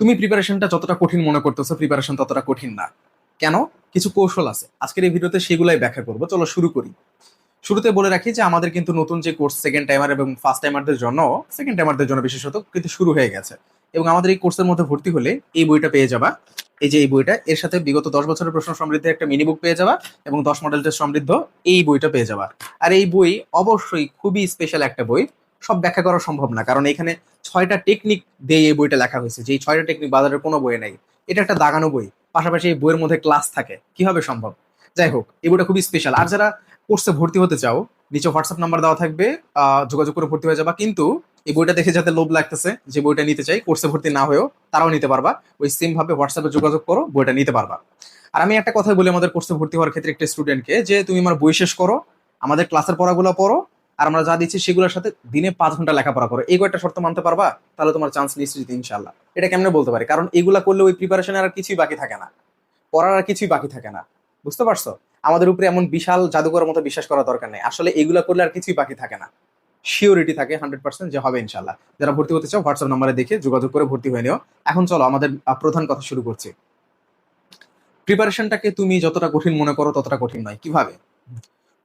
তুমি প্রিপারেশনটা যতটা কঠিন মনে করতেছো প্রিপারেশন ততটা কঠিন না। কেন? কিছু কৌশল আছে। আজকের এই ভিডিওতে সেগুলাই ব্যাখ্যা করব। চলো শুরু করি। শুরুতে বলে রাখি যে, আমাদের কিন্তু নতুন যে কোর্স সেকেন্ড টাইমার এবং ফার্স্ট টাইমারদের জন্য সেকেন্ড টাইমারদের জন্য বিশেষত কিন্তু শুরু হয়ে গেছে। এবং আমাদের এই কোর্সের মধ্যে ভর্তি হলে এই বইটা পেয়ে যাবা। এই যে এই বইটা, এর সাথে বিগত দশ বছরের প্রশ্ন সমৃদ্ধ একটা মিনি বুক পেয়ে যাবা এবং দশ মডেল সমৃদ্ধ এই বইটা পেয়ে যাবা। আর এই বই অবশ্যই খুবই স্পেশাল একটা বই। সব ব্যাখ্যা করা সম্ভব না। কারণ এখানে ছয়টা টেকনিক দিয়ে এই বইটা লেখা হয়েছে। যে এই ছয়টা টেকনিক বাজারের কোনো বইয়ে নেই। এটা একটা দাগানো বই। পাশাপাশি এই বইয়ের মধ্যে ক্লাস থাকে। কীভাবে সম্ভব? যাই হোক, এই বইটা খুবই স্পেশাল আর যারা কোর্সে ভর্তি হতে চাও, নিচে হোয়াটসঅ্যাপ নাম্বার দেওয়া থাকবে। যোগাযোগ করে ভর্তি হয়ে যাবা। কিন্তু এই বইটা দেখে যাতে লোভ লাগতেছে যে বইটা নিতে চাই কোর্সে ভর্তি না হয়েও তারাও নিতে পারবা। ওই সেম ভাবে হোয়াটসঅ্যাপে যোগাযোগ করো, বইটা নিতে পারবা। আর আমি একটা কথা বলি আমাদের কোর্সে ভর্তি হওয়ার ক্ষেত্রে একটা স্টুডেন্টকে যে তুমি আমার বই শেষ করো, আমাদের ক্লাসের পড়াগুলো পড়ো আর আমরা যা দিচ্ছি সেগুলোর সাথে দিনে পাঁচ ঘণ্টা লেখাপড়া করো। এই কয়েকটা শর্ত মানতে পারবা? তাহলে তোমার চান্স নিশ্চিত ইনশাল্লাহ এটা কেমনে বলতে পারি? কারণ এগুলা করলে ওই প্রিপারেশনের আর কিছুই বাকি থাকে না। পড়ার আর কিছুই বাকি থাকে না। বুঝতে পারছ? আমাদের উপরে এমন বিশাল জাদুকরের মতো বিশ্বাস করার দরকার নেই। আসলে এগুলা করলে আর কিছুই বাকি থাকে না। শিওরিটি থাকে হান্ড্রেড পার্সেন্ট যে হবে ইনশাল্লাহ যারা ভর্তি হতে চাও হোয়াটসঅ্যাপ নাম্বারে দেখে যোগাযোগ করে ভর্তি হয়ে নিও। এখন চলো, আমাদের প্রধান কথা শুরু করছি। প্রিপারেশনটাকে তুমি যতটা কঠিন মনে করো, ততটা কঠিন নয়। কীভাবে?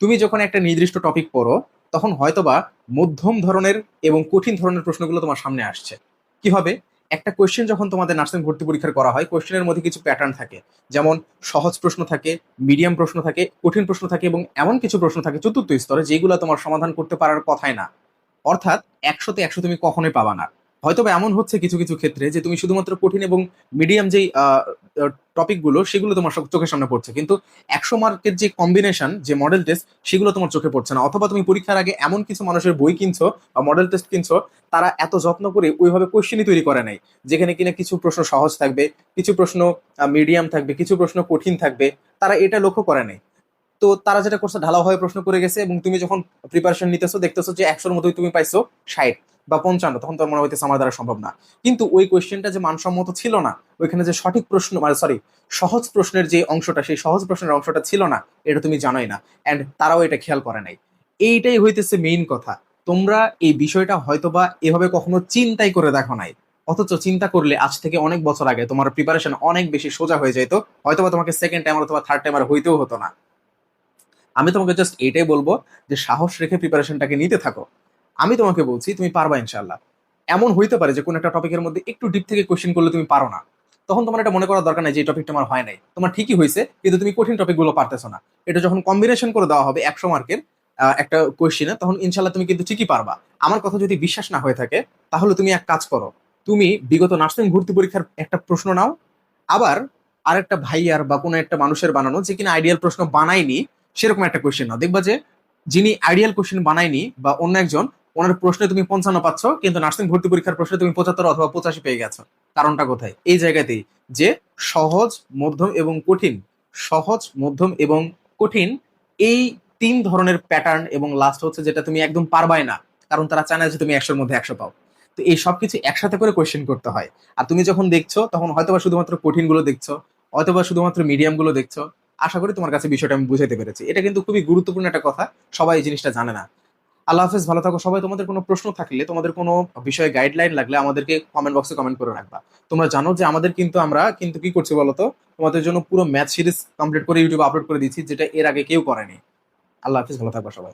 তুমি যখন একটা নির্দিষ্ট টপিক পড়ো তখন হয়তোবা মধ্যম ধরনের এবং কঠিন ধরনের প্রশ্নগুলো তোমার সামনে আসছে। কি হবে একটা কোয়েশ্চেন যখন তোমাদের নার্সিং ভর্তি পরীক্ষার করা হয় কোয়েশ্চেনের মধ্যে কিছু প্যাটার্ন থাকে। যেমন সহজ প্রশ্ন থাকে মিডিয়াম প্রশ্ন থাকে, কঠিন প্রশ্ন থাকে এবং এমন কিছু প্রশ্ন থাকে চতুর্থ স্তরে যেগুলো তোমার সমাধান করতে পারার কথাই না। অর্থাৎ একশোতে একশো তুমি কখনোই পাবা না। হয়তো বা এমন হচ্ছে কিছু কিছু ক্ষেত্রে যে তুমি শুধুমাত্র কঠিন এবং মিডিয়াম যেই টপিকগুলো সেগুলো তোমার চোখের সামনে পড়ছে। কিন্তু একশো মার্কের যে কম্বিনেশন যে মডেল টেস্ট সেগুলো তোমার চোখে পড়ছে না। অথবা তুমি পরীক্ষার আগে এমন কিছু মানুষের বই কিনছো বা মডেল টেস্ট কিনছো, তারা এত যত্ন করে ওইভাবে কোশ্চেনই তৈরি করে নাই, যেখানে কিনা কিছু প্রশ্ন সহজ থাকবে, কিছু প্রশ্ন মিডিয়াম থাকবে, কিছু প্রশ্ন কঠিন থাকবে, তারা এটা লক্ষ্য করে নাই। তো তারা যেটা করছে ঢালাওভাবে প্রশ্ন করে গেছে এবং তুমি যখন প্রিপারেশন নিতেছো, দেখতেছো যে একশোর মতোই তুমি পাইছো ষাট। বা পঞ্চান্ন, তখন তোমার মনে হইতেছে আমার দ্বারা সম্ভব না। কিন্তু ওই কোয়েশ্চেনটা যে মানসম্মত ছিল না, ওইখানে যে সঠিক প্রশ্ন মানে সরি সহজ প্রশ্নের যে অংশটা, সেই সহজ প্রশ্নের অংশটা ছিল না, এটা তুমি জানোই না। অ্যান্ড তারাও এটা খেয়াল করে নাই। এইটাই হইতেছে মেইন কথা। তোমরা এই বিষয়টা হয়তোবা এভাবে কখনো চিন্তাই করে দেখো নাই। অথচ চিন্তা করলে আজ থেকে অনেক বছর আগে তোমার প্রিপারেশন অনেক বেশি সোজা হয়ে যেত হয়তোবা তোমাকে সেকেন্ড টাইম অথবা থার্ড টাইম আর হইতেও হতো না। আমি তোমাকে জাস্ট এটাই বলব যে সাহস রেখে প্রিপারেশনটাকে নিতে থাকো। আমি তোমাকে বলছি, তুমি পারবা ইনশাল্লাহ এমন হইতে পারে যে কোনো একটা টপিকের মধ্যে একটু ডিপ থেকে কোশ্চেন করলে তুমি পারো না। তখন তোমার এটা মনে করার দরকার নাই যে টপিকটা আমার হয় নাই। তোমার ঠিকই হয়েছে, কিন্তু তুমি কঠিন টপিকগুলো পারতেছো না। এটা যখন কম্বিনেশন করে দেওয়া হবে, একশো মার্কের একটা কোয়েশ্চেনে তখন ইনশাল্লাহ তুমি কিন্তু ঠিকই পারবা। আমার কথা যদি বিশ্বাস না হয়ে থাকে, তাহলে তুমি এক কাজ করো। তুমি বিগত নার্সিং ভর্তি পরীক্ষার একটা প্রশ্ন নাও। আবার আরেকটা ভাইয়ার বা কোনো একটা মানুষের বানানো, যে কিনা আইডিয়াল প্রশ্ন বানায়নি, সেরকম একটা কোয়েশ্চেন নাও। দেখবা যে যিনি আইডিয়াল কোশ্চেন বানায়নি বা অন্য একজন ওনার প্রশ্নে তুমি পঞ্চান্ন পাচ্ছ, কিন্তু নার্সিং ভর্তি পরীক্ষার প্রশ্নে তুমি পঁচাত্তর অথবা পঁচাশি পেয়ে গেছো। কারণটা কোথায়? এই জায়গাতেই যে সহজ, মধ্যম এবং কঠিন, সহজ, মধ্যম এবং কঠিন এই তিন ধরনের প্যাটার্ন এবং লাস্ট হচ্ছে যেটা তুমি একদম পারবাই না, কারণ তারা চায় না যে তুমি একশোর মধ্যে একশো পাও। তো এই সবকিছু একসাথে করে কোয়েশ্চেন করতে হয়। আর তুমি যখন দেখছ, তখন হয়তোবা শুধুমাত্র কঠিনগুলো দেখছ অথবা শুধুমাত্র মিডিয়ামগুলো দেখছ। আশা করি তোমার কাছে বিষয়টা আমি বুঝাতে পেরেছি। এটা কিন্তু খুবই গুরুত্বপূর্ণ একটা কথা, সবাই এই জিনিসটা জানে না। আল্লাহ হাফেজ, ভালো থাকো। সবাই, তোমাদের কোনো প্রশ্ন থাকলে, তোমাদের কোনো বিষয়ে গাইডলাইন লাগলে আমাদেরকে কমেন্ট বক্সে কমেন্ট করে রাখবা। তোমরা জানো যে আমাদের কিন্তু, আমরা কিন্তু কি করছি বলতো? তোমাদের জন্য পুরো ম্যাচ সিরিজ কমপ্লিট করে ইউটিউবে আপলোড করে দিচ্ছি যেটা এর আগে কেউ করেনি। আল্লাহ হাফিজ, ভালো থাকবা সবাই।